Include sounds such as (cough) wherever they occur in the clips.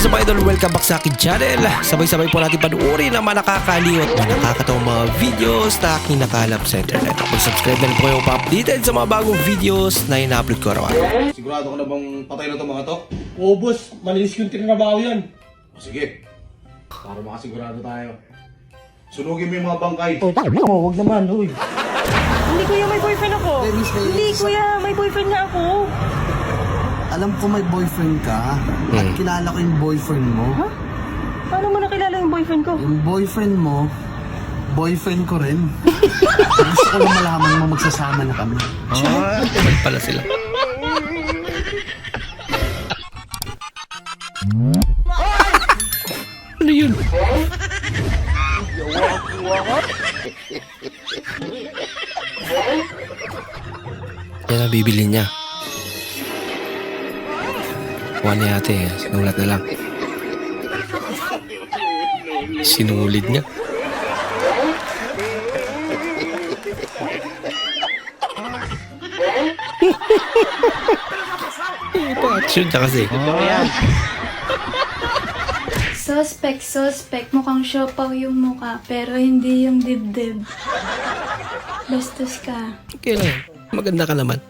is up idol? Welcome back sa akin channel. Sabay-sabay po natin panuorin ang mga nakakaliw at mga nakakatawang mga videos na aking nakalap sa internet. Kung subscribe na rin po kayo pa-updated sa mga bagong videos na ina-upload ko araw-araw. Sigurado ka na bang patay na itong mga to? Oo, boss. Malinis yung trinabaho yan. O sige. Para makasigurado tayo. Sunugin mo yung mga bangkay. Oo, wag naman, uy. Hindi kuya, may boyfriend ako. Hindi kuya, may boyfriend na ako. Alam ko may boyfriend ka at Hmm. kilala ko yung boyfriend mo. Paano mo nakilala yung boyfriend ko? Yung boyfriend mo, boyfriend ko rin. (laughs) Gusto ko lang malaman mo magsasama na kami. Tumal pala sila. Ano yun? Yan ang bibili niya. Kuha ni ate, eh. sinulat na lang. Sinulid niya. Ipa-action siya kasi. Suspect, suspect. Mukhang siopaw yung muka, pero hindi yung dibdib. Bastos ka. Okay lang. Maganda ka naman.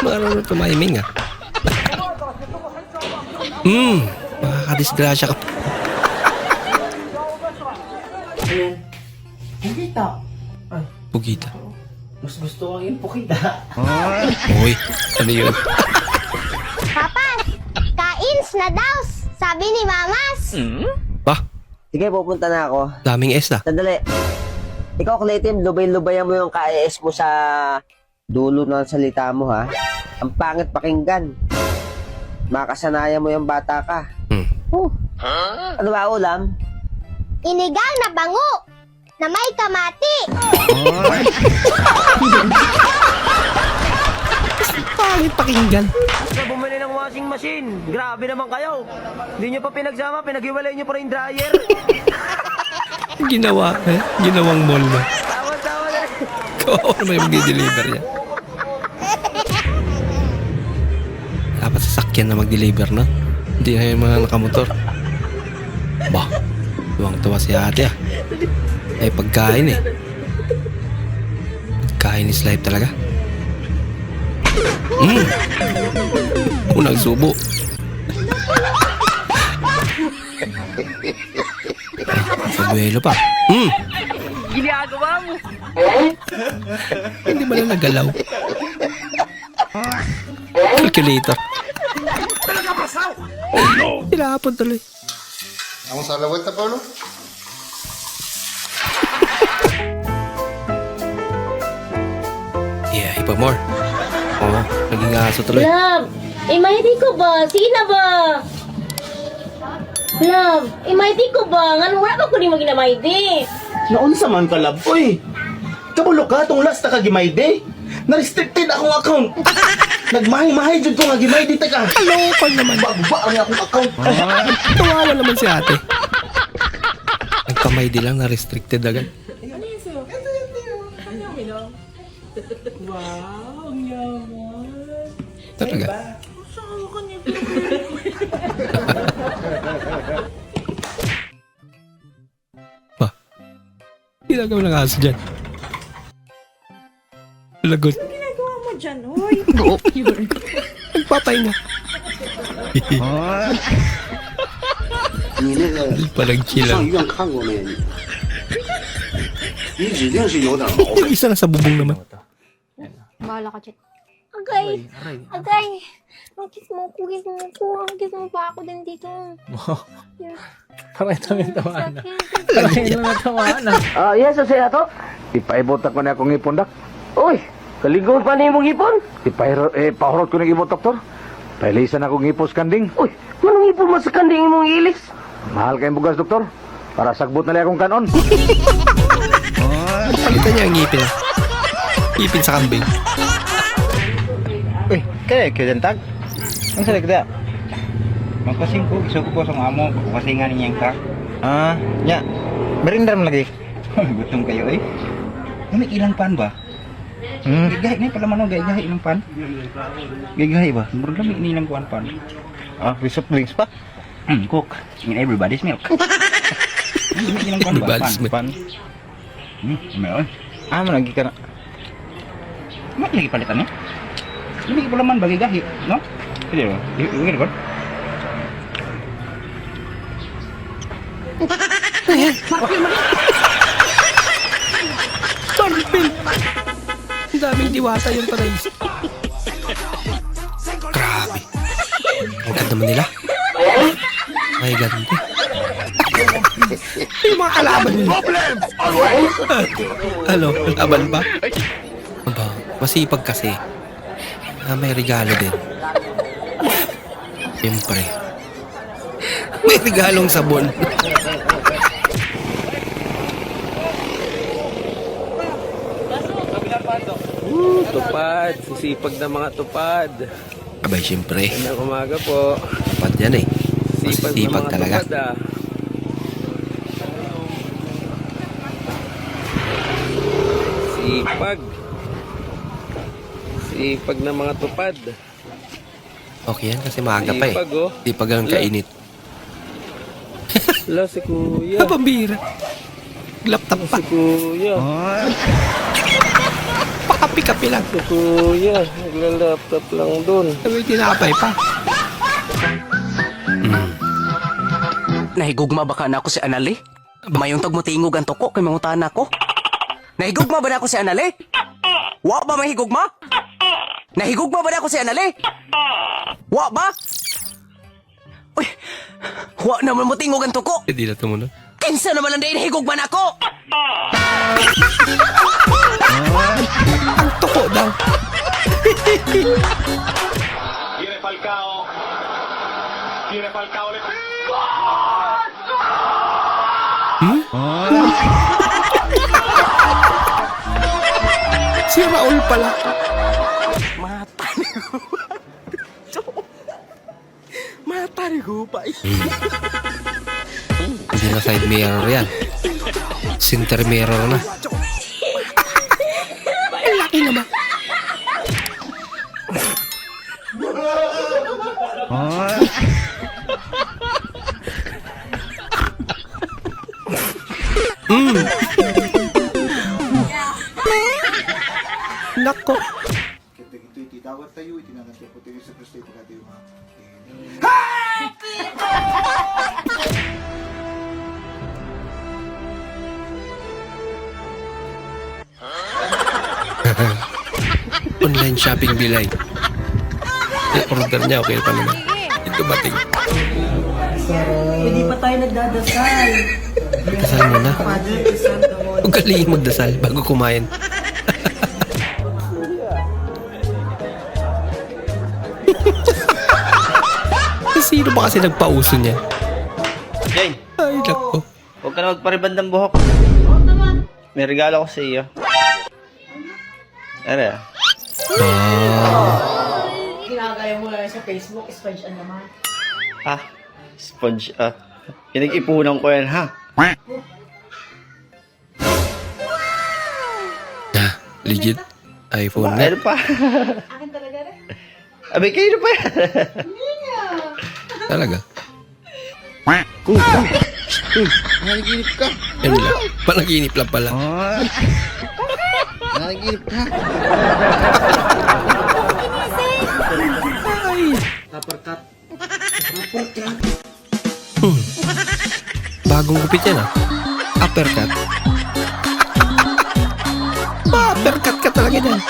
Marunong tumiming ah. Hmm, makakadisgrasya ka. Pukita. Pugita. Mas gusto ko yung pukita. Uy, ano yun? Papas, kains na daw, sabi ni Mamas. Ba, Sige, pupunta na ako. daming S ah. Sandali. Ikaw, Clayton, lubay-lubayan mo yung KS mo sa dulo ng salita mo, ha? Ang pangit pakinggan. Makasanayan mo yung bata ka. Hmm. Oh. Ano ba ulam? Inigang na bango, na may kamati. Pangit pakinggan. Sa bumili ng washing machine. Grabe naman kayo. Hindi nyo pa pinagsama, pinaghiwalay nyo pa rin yung dryer. (laughs) Ginawa, eh? Ginawang mall na. Kawawa naman yung mag-deliver niya. Dapat sasakyan na mag-deliver na. Hindi na yung mga nakamotor. Bah, tuwang-tuwa si ate ah. Ay pagkain eh. Pagkain is life talaga. Mm. Unang subo. (laughs) Ay, Pabuelo pa. Mm. Ginagawa mo. Hindi ba na nagalaw? Calculator. Tinapon tuloy. Vamos a la vuelta, Pablo. Yeah, ipa more. Oo, naging aso tuloy. Love, imayti ko ba? Sige na ba? Love, imayti ko ba? Nga wala ba ko di mo ginamayti? Naunsa man ka, love. Uy, kabulo ka, tong last na kagimayde. Na-restricted akong account. (laughs) Nagmahay-mahay jud ko nga gimayde ta ka. Local naman. Bago ba ang akong account? Tawanan naman si ate. Nagkamay di lang na restricted agad. Talaga? (laughs) Pa. Ginagawa ng aso dyan. Lagot. Ano ginagawa mo dyan, oy? Oo. (laughs) Nagpatay na. Palang chila. Yung isa na sa bubong naman. Bahala ka, Chet. Agay, agay. Ang kiss mo ko, kiss mo ko. Ang kiss mo pa ako din dito. Parang ito yung tawa na. Parang ito yung tawa na. Ah, yes, o siya to? Ipaibot ako na akong ipon, dak. Uy, kaligaw pa niyo mong ipon? Ipahirot, eh, pahurot ko ng ibot, doktor. Pailisan akong ipos kanding. Uy, manong ipon mo sa kanding mong ilis? Mahal kayong bugas, doktor. Para sagbot na lang akong kanon. (laughs) Palitan niya ang ngipin. Ngipin sa kambing. Kaya, kaya tag. Ang salig da. Magpasing ko, iso ko po sa mga mo, pasingan niya yung truck. Ah, nya. Merindar mo lagi. (laughs) Gutom kayo eh. Ano ilang pan ba? Hmm. Gagahi na pala mano, gagahi ng pan. Gagahi ba? Murag lami inilang kuan pan. Ah, soft drinks pa? Hmm, cook. In everybody's milk. (laughs) Ilang kuan ba? Pan. Hmm, meron. Ah, mo lagi ka na. Ano lagi palitan eh? Lagi pala man bagi gahi, no? Hindi ba? Hindi ba? Marvel! Ang daming diwata yung tanay. Grabe. Ang ganda naman nila. Ay, ganda. yung mga kalaban nila. ano? Kalaban ba? Aba, masipag kasi. Ah, may regalo din. Siyempre. May regalong sabon. Tupad, sisipag na mga tupad. Abay, siyempre. Magandang umaga po. Tapat yan eh. Sipag na mga talaga. tupad ah. Sipag. Sipag na mga tupad. Okay yan kasi maaga pa eh. Sipag oh. Di pa ganun kainit. Wala si kuya. (laughs) Pambira. Laptop pa. Si kuya. (laughs) Pakapi-kapi lang. Si kuya. Nagla-laptop lang dun. May tinapay pa. Hmm. Nahigugma ba ka na ako si Anali? Mayong tagmutingog ang toko kay mangutan ako. Nahigugma ba na ako si Anali? Wa ba mahigugma? Nahigugma ba na ako si Anali? Wa ba? Uy, wa naman mo tingog ang toko. Hindi na tumunod. Kinsa naman ang dahil nahigugma na ako? Ang toko daw. Hmm? si Raul pala. Mata ni Mata ni Gupay. Hindi na side mirror yan. Center mirror na. Ang laki naman. Mm. Nako. Tawag tayo, itinangat ko tayo sa Kristo, ito tayo ha. (laughs) Online shopping bilay. Yung order niya, okay pa naman. Yung dumating. Hindi pa tayo nagdadasal. Dasal mo na. Huwag kalihin magdasal bago kumain. Sino ba kasi nagpauso niya? Jane, Ay, nako. huwag ka na magpariband ng buhok. May regalo ko sa iyo. Ano yan? Ah, Ginagaya mo lang sa Facebook, sponge ano naman. Ah, sponge ah. Pinag-ipunan ko yan ha. ah, legit. iPhone Ano na. pa? Akin talaga rin. Abay, kayo na pa yan. (laughs) Talaga. Nanaginip ka. Ano lang? Panaginip lang pala. Nanaginip ka. Hmm. Bagong gupit yan ah. Uppercut. Ma-uppercut ka talaga dyan.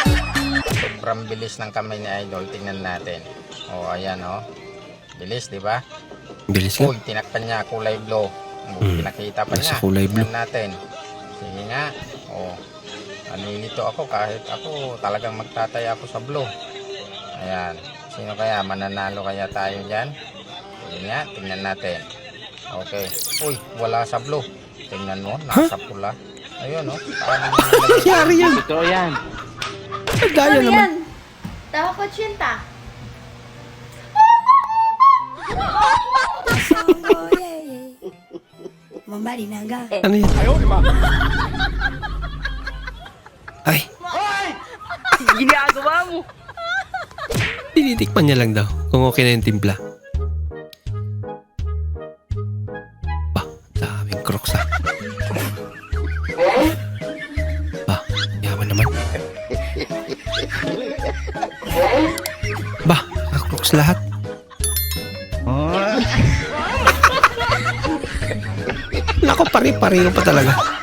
Sobrang bilis ng kamay ni Idol. Tingnan natin. O, oh, ayan o. Bilis, di ba? Bilis nga. Uy, tinakpan niya kulay blue. Hmm. Pinakita pa Nasa niya. kulay blue. Tingnan natin. Sige nga. O. Nalilito ako kahit ako talagang magtataya ako sa blue. Ayan. Sino kaya? Mananalo kaya tayo dyan? Sige nga. Tingnan natin. Okay. Uy, wala sa blue. Tingnan mo. Nasa pula. Ayun o. Paano? Nangyari (laughs) yan. Totoo yan. Ang daya naman. Tawa ko, Chinta. Ano yan? Ay. (laughs) Ginagawa mo! Tinitikman niya lang daw kung okay na yung timpla. Ba, daming crocs ah. Ba, yaman naman. Ba, crocs lahat. Pare-pareho pa talaga.